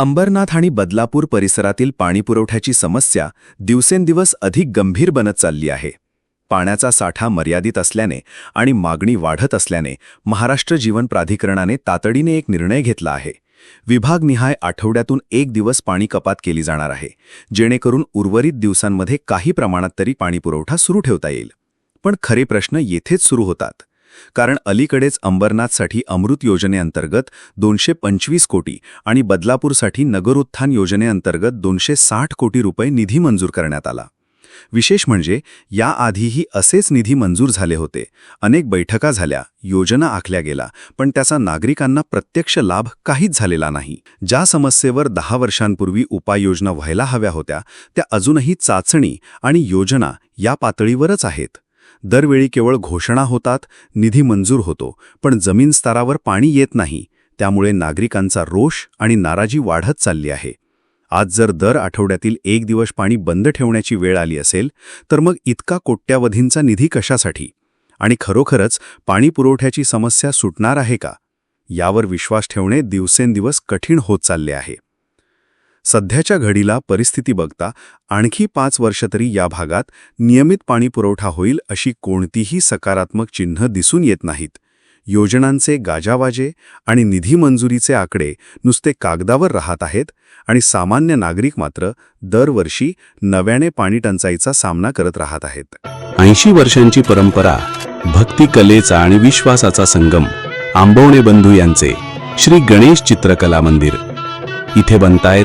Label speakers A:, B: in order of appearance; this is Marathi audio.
A: अंबरनाथ आणि बदलापूर परिसरातील पाणीपुरवठ्याची समस्या दिवसेंदिवस अधिक गंभीर बनत चालली आहे. पाण्याचा साठा मर्यादित असल्याने आणि मागणी वाढत असल्याने महाराष्ट्र जीवन प्राधिकरणाने तातडीने एक निर्णय घेतला आहे. विभागनिहाय आठवड्यातून एक दिवस पाणी कपात केली जाणार आहे जेणेकरून उर्वरित दिवसांमध्ये काही प्रमाणात तरी पाणीपुरवठा सुरू ठेवता येईल. पण खरे प्रश्न येथेच सुरू होतात. कारण अलीकडेच अंबरनाथसाठी अमृत योजनेअंतर्गत दोनशे पंचवीस कोटी आणि बदलापूरसाठी नगरोत्थान योजनेअंतर्गत दोनशे साठ कोटी रुपये निधी मंजूर करण्यात आला. विशेष म्हणजे याआधीही असेच निधी मंजूर झाले होते. अनेक बैठका झाल्या योजना आखल्या गेला पण त्याचा नागरिकांना प्रत्यक्ष लाभ काहीच झालेला नाही. ज्या समस्येवर दहा वर्षांपूर्वी उपाययोजना व्हायला हव्या होत्या त्या अजूनही चाचणी आणि योजना या पातळीवरच आहेत. दरवेळी केवळ घोषणा होतात निधी मंजूर होतो पण जमीन स्तरावर पाणी येत नाही त्यामुळे नागरिकांचा रोष आणि नाराजी वाढत चालली आहे. आज जर दर आठवड्यातील एक दिवस पाणी बंद ठेवण्याची वेळ आली असेल तर मग इतका कोट्यावधींचा निधी कशासाठी? आणि खरोखरच पाणी पुरवठ्याची समस्या सुटणार आहे का? यावर विश्वास ठेवणे दिवसेंदिवस कठीण होत चालले आहे. सध्याच्या घडीला परिस्थिती बघता आणखी पाच वर्ष तरी या भागात नियमित पाणी पुरवठा होईल अशी कोणतीही सकारात्मक चिन्ह दिसून येत नाहीत. योजनांचे गाजावाजे आणि निधी मंजुरीचे आकडे नुसते कागदावर राहत आहेत आणि सामान्य नागरिक मात्र दरवर्षी नव्याने पाणीटंचाईचा सामना करत राहत आहेत.
B: ऐंशी वर्षांची परंपरा भक्ती कलेचा आणि विश्वासाचा संगम आंबवणे बंधू यांचे श्री गणेश चित्रकला मंदिर. इथे बनतायत